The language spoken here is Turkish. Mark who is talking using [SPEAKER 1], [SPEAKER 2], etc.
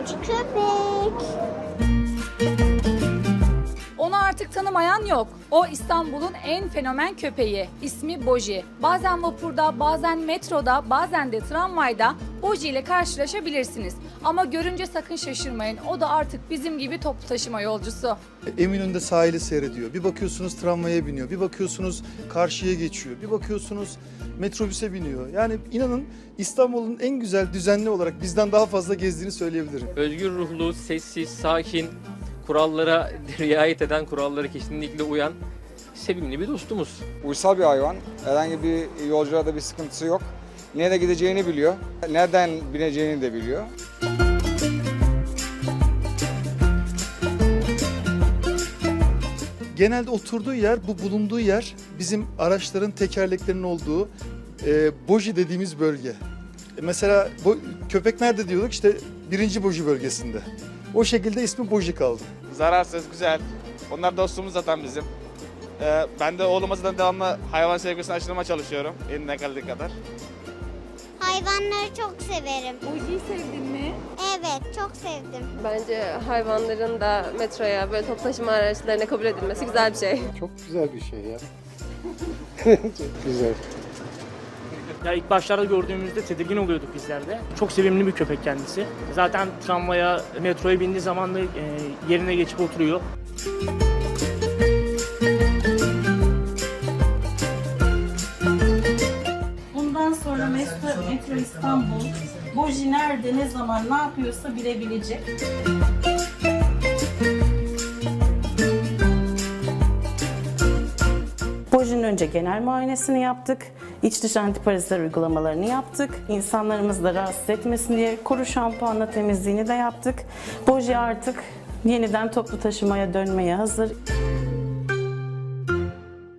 [SPEAKER 1] Bojici köpek.
[SPEAKER 2] Tanımayan yok. O İstanbul'un en fenomen köpeği. İsmi Boji. Bazen vapurda, bazen metroda, bazen de tramvayda Boji ile karşılaşabilirsiniz. Ama görünce sakın şaşırmayın. O da artık bizim gibi toplu taşıma yolcusu.
[SPEAKER 3] Eminönü'nde sahili seyrediyor. Bir bakıyorsunuz tramvaya biniyor. Bir bakıyorsunuz karşıya geçiyor. Bir bakıyorsunuz metrobüse biniyor. Yani inanın İstanbul'un en güzel düzenli olarak bizden daha fazla gezdiğini söyleyebilirim.
[SPEAKER 4] Özgür ruhlu, sessiz, sakin, kurallara riayet eden, kurallara kesinlikle uyan sevimli bir dostumuz.
[SPEAKER 5] Uysal bir hayvan. Herhangi bir yolcuda da bir sıkıntısı yok. Nereye gideceğini biliyor. Nereden bineceğini de biliyor.
[SPEAKER 3] Genelde oturduğu yer, bu bulunduğu yer bizim araçların tekerleklerinin olduğu e, Boji dediğimiz bölge. E, mesela bo- köpek nerede diyorduk? İşte birinci Boji bölgesinde. O şekilde ismi Boji kaldı.
[SPEAKER 6] Zararsız, güzel. Onlar dostumuz zaten bizim. Ee, ben de oğluma zaten devamlı hayvan sevgisini aşılamaya çalışıyorum. Elimden geldiği kadar.
[SPEAKER 1] Hayvanları çok severim.
[SPEAKER 2] Boji'yi sevdin mi?
[SPEAKER 1] Evet, çok sevdim.
[SPEAKER 7] Bence hayvanların da metroya böyle toplu taşıma araçlarına kabul edilmesi güzel bir şey.
[SPEAKER 8] Çok güzel bir şey ya. Çok güzel.
[SPEAKER 9] Ya ilk başlarda gördüğümüzde tedirgin oluyorduk bizler de. Çok sevimli bir köpek kendisi. Zaten tramvaya, metroya bindiği zaman da e, yerine geçip oturuyor.
[SPEAKER 10] Bundan sonra Metro, Metro İstanbul Boji nerede, ne zaman, ne yapıyorsa bilebilecek.
[SPEAKER 11] Boji'nin önce genel muayenesini yaptık. İç dış antiparazitler uygulamalarını yaptık. İnsanlarımızı da rahatsız etmesin diye kuru şampuanla temizliğini de yaptık. Boji artık yeniden toplu taşımaya dönmeye hazır.